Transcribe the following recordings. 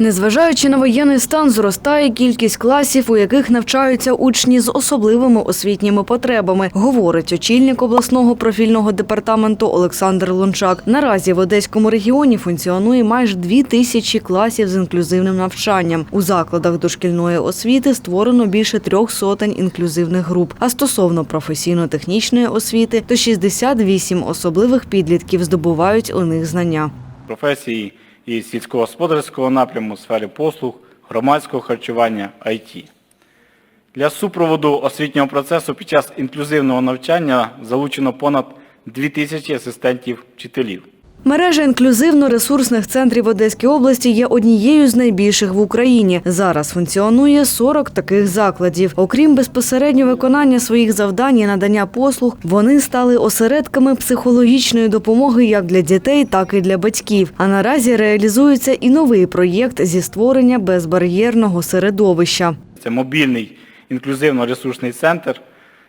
Незважаючи на воєнний стан, зростає кількість класів, у яких навчаються учні з особливими освітніми потребами, говорить очільник обласного профільного департаменту Олександр Лунчак. Наразі в Одеському регіоні функціонує майже дві тисячі класів з інклюзивним навчанням. У закладах дошкільної освіти створено більше трьох сотень інклюзивних груп. А стосовно професійно-технічної освіти, то 68 особливих підлітків здобувають у них знання. професії і сільськогосподарського напряму, сфери послуг, громадського харчування, IT. Для супроводу освітнього процесу під час інклюзивного навчання залучено понад 2000 асистентів вчителів. Мережа інклюзивно-ресурсних центрів Одеській області є однією з найбільших в Україні. Зараз функціонує 40 таких закладів. Окрім безпосередньо виконання своїх завдань і надання послуг, вони стали осередками психологічної допомоги як для дітей, так і для батьків. А наразі реалізується і новий проєкт зі створення безбар'єрного середовища. Це мобільний інклюзивно-ресурсний центр.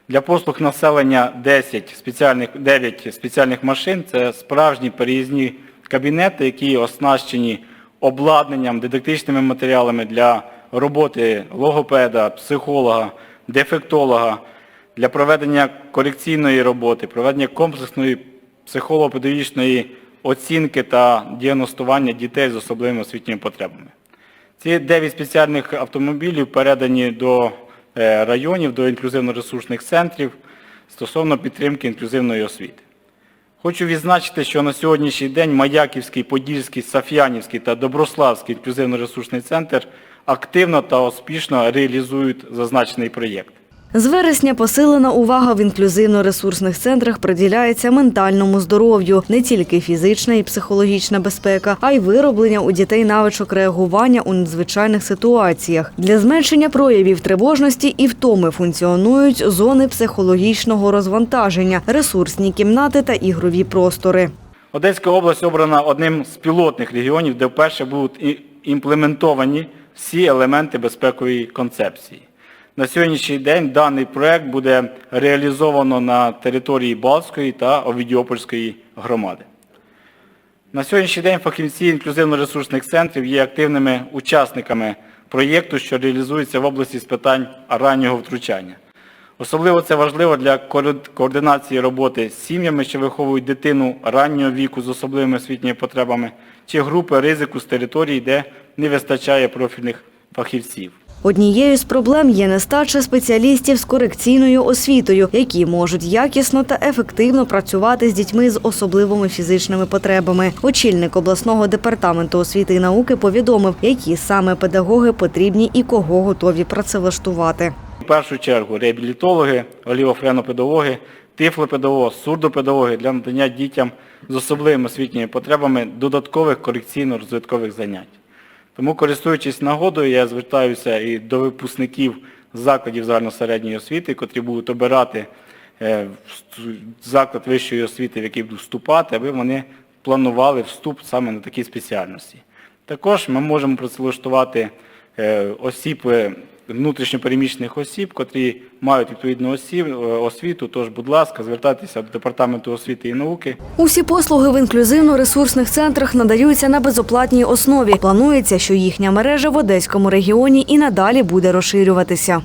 Для послуг населення 10 спеціальних, 9 спеціальних машин. Це справжні переїзні кабінети, які оснащені обладнанням, дидактичними матеріалами для роботи логопеда, психолога, дефектолога, для проведення корекційної роботи, проведення комплексної психолого-педагогічної оцінки та діагностування дітей з особливими освітніми потребами. Ці 9 спеціальних автомобілів передані до районів, до інклюзивно-ресурсних центрів стосовно підтримки інклюзивної освіти. Хочу відзначити, що на сьогоднішній день Маяківський, Подільський, Саф'янівський та Доброславський інклюзивно-ресурсний центр активно та успішно реалізують зазначений проєкт. З вересня посилена увага в інклюзивно-ресурсних центрах приділяється ментальному здоров'ю, не тільки фізична і психологічна безпека, а й вироблення у дітей навичок реагування у надзвичайних ситуаціях. Для зменшення проявів тривожності і втоми функціонують зони психологічного розвантаження, ресурсні кімнати та ігрові простори. Одеська область обрана одним з пілотних регіонів, де вперше будуть імплементовані всі елементи безпекової концепції. На сьогоднішній день даний проект буде реалізовано на території Балтської та Овідіопольської громади. На сьогоднішній день фахівці інклюзивно-ресурсних центрів є активними учасниками проєкту, що реалізується в області з питань раннього втручання. Особливо це важливо для координації роботи з сім'ями, що виховують дитину раннього віку з особливими освітніми потребами, чи групи ризику з територій, де не вистачає профільних фахівців. Однією з проблем є нестача спеціалістів з корекційною освітою, які можуть якісно та ефективно працювати з дітьми з особливими фізичними потребами. Очільник обласного департаменту освіти і науки повідомив, які саме педагоги потрібні і кого готові працевлаштувати. В першу чергу реабілітологи, оліофренопедагоги, тифлопедагоги, сурдопедагоги для надання дітям з особливими освітніми потребами додаткових корекційно-розвиткових занять. Тому, користуючись нагодою, я звертаюся і до випускників закладів загальносередньої освіти, котрі будуть обирати е, заклад вищої освіти, в який будуть вступати, аби вони планували вступ саме на такі спеціальності. Також ми можемо працевлаштувати е, осіб, е, внутрішньопереміщених осіб, котрі мають відповідну осіб, е, освіту. Тож, будь ласка, звертайтеся до Департаменту освіти і науки. Усі послуги в інклюзивно-ресурсних центрах надаються на безоплатній основі. Планується, що їхня мережа в Одеському регіоні і надалі буде розширюватися.